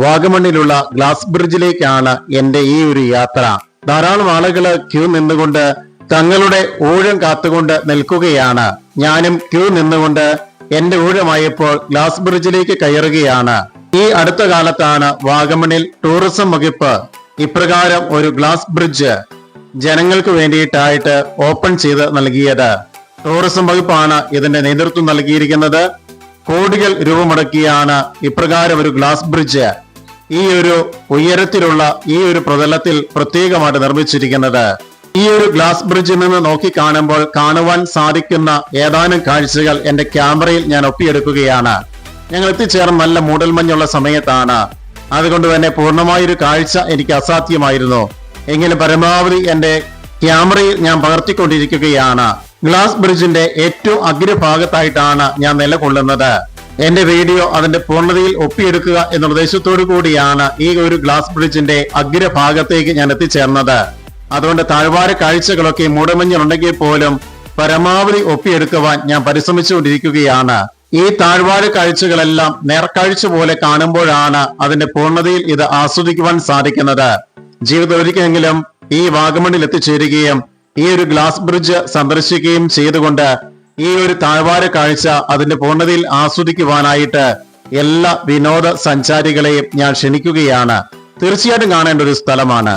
വാഗമണ്ണിലുള്ള glass ബ്രിഡ്ജിലേക്കാണ് എന്റെ ഈ ഒരു യാത്ര. ധാരാളം ആളുകൾ ക്യൂ നിന്നുകൊണ്ട് തങ്ങളുടെ ഊഴം കാത്തുകൊണ്ട് നിൽക്കുകയാണ്. ഞാനും ക്യൂ നിന്നുകൊണ്ട് എന്റെ ഊഴമായപ്പോൾ ഗ്ലാസ് ബ്രിഡ്ജിലേക്ക് കയറുകയാണ്. ഈ അടുത്ത കാലത്താണ് വാഗമണിൽ ടൂറിസം വകുപ്പ് ഇപ്രകാരം ഒരു ഗ്ലാസ് ബ്രിഡ്ജ് ജനങ്ങൾക്ക് വേണ്ടിയിട്ടായിട്ട് ഓപ്പൺ ചെയ്ത് നൽകിയത്. ടൂറിസം വകുപ്പാണ് ഇതിന്റെ നേതൃത്വം നൽകിയിരിക്കുന്നത്. കോടികൾ രൂപമടക്കിയാണ് ഇപ്രകാരം ഒരു ഗ്ലാസ് ബ്രിഡ്ജ്. ഈ ഒരു ഉയരത്തിലുള്ള ഈ ഒരു പ്രതലത്തിൽ പ്രത്യേകമായിട്ട് നിർമ്മിച്ചിരിക്കുന്നത്. ഈ ഒരു ഗ്ലാസ് ബ്രിഡ്ജിൽ നിന്ന് നോക്കി കാണുമ്പോൾ കാണുവാൻ സാധിക്കുന്ന ഏതാനും കാഴ്ചകൾ എന്റെ ക്യാമറയിൽ ഞാൻ ഒപ്പിയെടുക്കുകയാണ്. ഞങ്ങൾ എത്തിച്ചേർന്ന നല്ല മൂടൽമഞ്ഞുള്ള സമയത്താണ്. അതുകൊണ്ട് തന്നെ പൂർണമായൊരു കാഴ്ച എനിക്ക് അസാധ്യമായിരുന്നു. എങ്കിലും പരമാവധി എന്റെ ക്യാമറയിൽ ഞാൻ പകർത്തിക്കൊണ്ടിരിക്കുകയാണ്. ഗ്ലാസ് ബ്രിഡ്ജിന്റെ ഏറ്റവും അഗ്രഭാഗത്തായിട്ടാണ് ഞാൻ നിലകൊള്ളുന്നത്. എന്റെ വീഡിയോ അതിന്റെ പൂർണതയിൽ ഒപ്പിയെടുക്കുക എന്ന ഉദ്ദേശത്തോടു കൂടിയാണ് ഈ ഒരു ഗ്ലാസ് ബ്രിഡ്ജിന്റെ അഗ്രഭാഗത്തേക്ക് ഞാൻ എത്തിച്ചേർന്നത്. അതുകൊണ്ട് താഴ്വാര കാഴ്ചകളൊക്കെ മൂടമഞ്ഞുണ്ടെങ്കിൽ പോലും പരമാവധി ഒപ്പിയെടുക്കുവാൻ ഞാൻ പരിശ്രമിച്ചുകൊണ്ടിരിക്കുകയാണ്. ഈ താഴ്വാര കാഴ്ചകളെല്ലാം നേർക്കാഴ്ച പോലെ കാണുമ്പോഴാണ് അതിന്റെ പൂർണതയിൽ ഇത് ആസ്വദിക്കുവാൻ സാധിക്കുന്നത്. ജീവിതം ഒരിക്കലെങ്കിലും ഈ വാഗമണിൽ എത്തിച്ചേരുകയും ഈ ഒരു ഗ്ലാസ് ബ്രിഡ്ജ് സന്ദർശിക്കുകയും ചെയ്തുകൊണ്ട് ഈ ഒരു താഴ്വാര കാഴ്ച അതിന്റെ പൂർണതയിൽ ആസ്വദിക്കുവാനായിട്ട് എല്ലാ വിനോദ സഞ്ചാരികളെയും ഞാൻ ക്ഷണിക്കുകയാണ്. തീർച്ചയായിട്ടും കാണേണ്ട ഒരു സ്ഥലമാണ്.